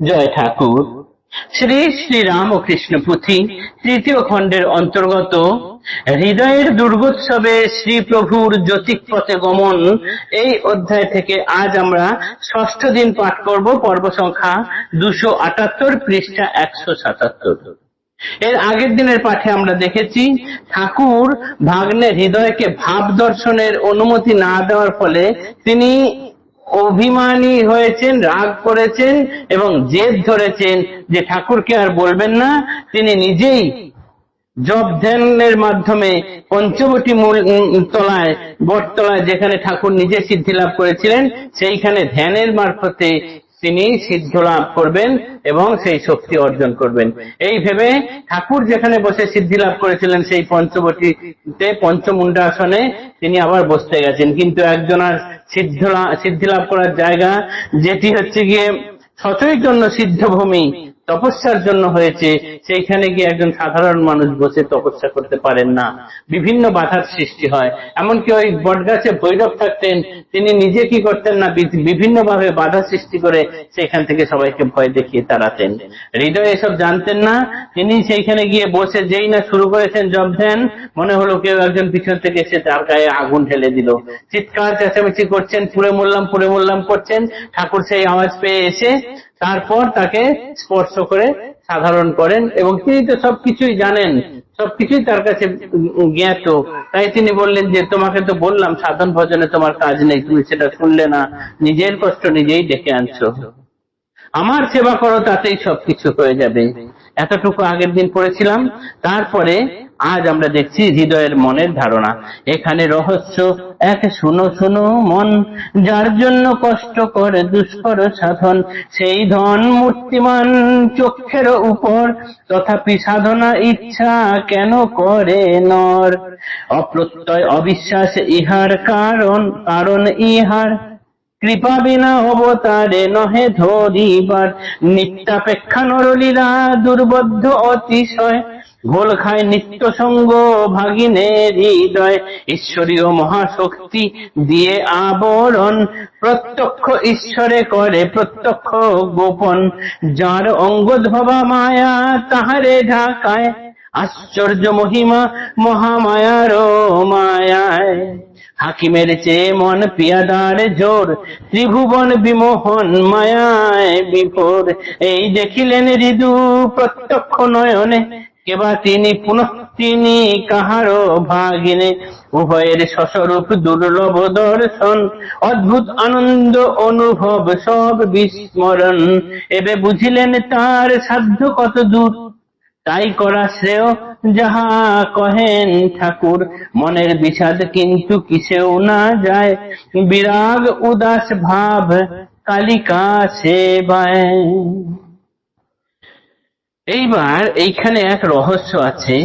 জয় ঠাকুর। শ্রী শ্রী রামকৃষ্ণ পুঁথি তৃতীয় খণ্ডের অন্তর্গত হৃদয়ের দুর্গোৎসবে শ্রী প্রভুর জ্যোতিক পথে গমন। এই অধ্যায় থেকে আজ আমরা ষষ্ঠ দিন পাঠ করব, পর্ব সংখ্যা দুশো আটাত্তর পৃষ্ঠা একশো সাতাত্তর। এর আগের দিনের পাঠে আমরা দেখেছি, ঠাকুর ভাগ্নের হৃদয়কে ভাব দর্শনের অনুমতি না দেওয়ার ফলে তিনি অভিমানী হয়েছেন, রাগ করেছেন এবং জেদ ধরেছেন যে ঠাকুরকে আর বলবেন না। তিনি নিজেই জপ ধ্যানের মাধ্যমে পঞ্চবটি মূল তলায়, বটতলায় যেখানে ঠাকুর নিজে সিদ্ধি লাভ করেছিলেন, সেইখানে ধ্যানের মারফতে তিনি সিদ্ধ লাভ করবেন এবং সেই শক্তি অর্জন করবেন। এই ভেবে ঠাকুর যেখানে বসে সিদ্ধি লাভ করেছিলেন, সেই পঞ্চবটিতে পঞ্চমুন্ডাসনে তিনি আবার বসতে গেছেন। কিন্তু সিদ্ধ লা- সিদ্ধি লাভ করার জায়গা যেটি হচ্ছে গিয়ে সতই জন্য সিদ্ধভূমি। তপস্যার জন্য হয়েছে, সেইখানে গিয়ে একজন সাধারণ মানুষ বসে তপস্যা করতে পারেন না। বিভিন্ন বাধার সৃষ্টি হয়। এমনকি ওই বটগাছে ভৈরব থাকতেন, তিনি নিজে কি করতেন না বিভিন্ন ভাবে বাধা সৃষ্টি করে সেখান থেকে সবাইকে ভয় দেখিয়ে তাড়াতেন। হৃদয় এসব জানতেন না, তিনি সেইখানে গিয়ে বসে যেই না শুরু করেছেন জব ধ্যান, মনে হলো কেউ একজন পিছন থেকে এসে তার গায়ে আগুন ঢেলে দিল। চিৎকার, চেঁচামেচি করছেন, পুড়ে মরলাম পুড়ে মরলাম করছেন, ঠাকুর সেই আওয়াজ পেয়ে এসে তারপর তাকে স্পর্শ করে সাধারণ করেন এবং তিনি তো সবকিছুই জানেন, সবকিছুই তার কাছে জ্ঞাত। তাই তিনি বললেন যে, তোমাকে তো বললাম, সাধন ভজনে তোমার কাজ নেই, তুমি সেটা শুনলে না, নিজের কষ্ট নিজেই ডেকে আনছো। আমার সেবা করো, তাতেই সবকিছু হয়ে যাবে। এতটুকু আগের দিন পড়েছিলাম। তারপরে আজ আমরা দেখছি হৃদয়ের মনের ধারণা। এখানে রহস্য, এক শুনো শুনো মন, যার জন্য কষ্ট করে দুষ্কর সাধন। সেই ধন মূর্তিমান চক্ষের উপর, তথাপি সাধনা ইচ্ছা কেন করে নর? অপ্রত্যয় অবিশ্বাস ইহার কারণ কারণ ইহার। কৃপা বিনা অবতারে নহে ধরিবার। নিত্যাপেক্ষা নরলীলা দুর্বদ্ধ অতিশয়। ঘোল খায় নিত্য সঙ্গ ভাগিনের হৃদয়। ঈশ্বরীয় মহাশক্তি দিয়ে আবরণ। প্রত্যক্ষ ঈশ্বরে করে, প্রত্যক্ষ গোপন। যার অঙ্গধবা মায়া তাহারে ঢাকায়। আশ্চর্য মহিমা মহামায়ার মায়ায়। হাকিমের চেয়ে মন পিয়াদার জোর। ত্রিভুবন বিমোহন মায়ায় বিভোর। এই দেখিলেন ঋদু প্রত্যক্ষ নয়নে। কেবা তিনি পুনঃ তিনি কাহারও ভাগিনে, উভয়ের সস্বরূপ দুর্লভ দর্শন, অদ্ভুত আনন্দ অনুভব, সব বিস্মরণ। এবে বুঝিলেন তার সাধ্য কত দূর। তাই করা শ্রেয়, যাহা কহেন ঠাকুর। মনের বিষাদ কিন্তু কিসেও না যায়। বিরাগ, উদাস ভাব, কালিকা সেবায়। এইবার এইখানে এক রহস্য আছে।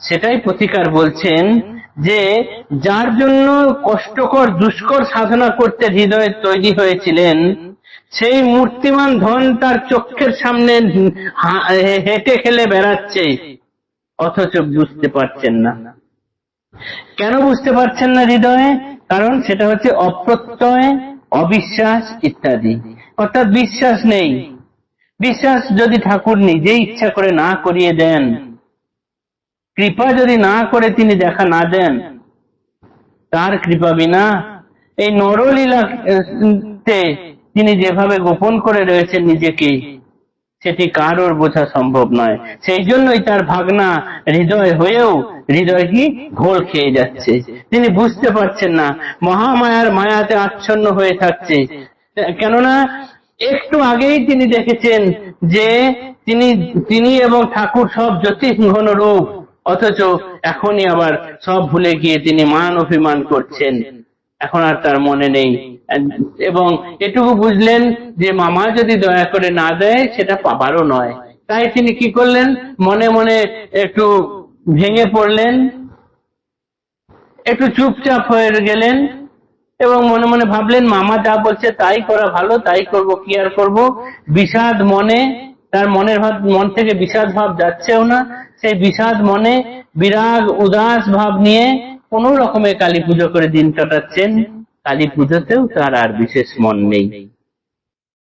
সেটাই প্রতিকার বলছেন যে, যার জন্য কষ্টকর, দুষ্কর সাধনা করতে হৃদয়ে তৈরি হয়েছিলেন, সেই মূর্তিমান ধন তার চক্ষের সামনে হেঁটে খেলে বেড়াচ্ছে। অথচ বুঝতে পারছেন না। কেন বুঝতে পারছেন না হৃদয়ে? কারণ সেটা হচ্ছে অপ্রত্যয়, অবিশ্বাস ইত্যাদি। অর্থাৎ বিশ্বাস নেই। বিশ্বাস যদি ঠাকুর নিজেই ইচ্ছা করে না করিয়ে দেন, কৃপা যদি না করে তিনি দেখা না দেন, তার কৃপা বিনা এই নরলীলাতে তিনি যেভাবে গোপন করে রয়েছেন নিজেকে, সেটি কারোর বোঝা সম্ভব নয়। সেই জন্যই তার ভাগনা হৃদয় হয়েও হৃদয় কি ঘোল খেয়ে যাচ্ছে। তিনি বুঝতে পারছেন না, মহামায়ার মায়াতে আচ্ছন্ন হয়ে থাকছে। কেননা একটু আগেই তিনি দেখেছেন যে তিনি তিনি এবং ঠাকুর সব জ্যোতিষ ঘন রূপ, অথচ এখনই আবার সব ভুলে গিয়ে তিনি মান অভিমান করছেন। এখন আর তার মনে নেই। এবং এটুকু বুঝলেন যে মামা যদি দয়া করে না দেয়, সেটা পাবারও নয়। তাই তিনি কি করলেন? মনে মনে একটু ভেঙে পড়লেন, একটু চুপচাপ হয়ে গেলেন এবং মনে মনে ভাবলেন, মামা যা বলছে তাই করা ভালো, তাই করব, কি আর করব? বিষাদ মনে, তার মনের ভাব, মন থেকে বিষাদ ভাব যাচ্ছেও না। সেই বিষাদ মনে, বিরাগ, উদাস ভাব নিয়ে কোন রকমে কালী পুজো করে দিন কাটাচ্ছেন। কালী পুজোতেও তার আর বিশেষ মন নেই।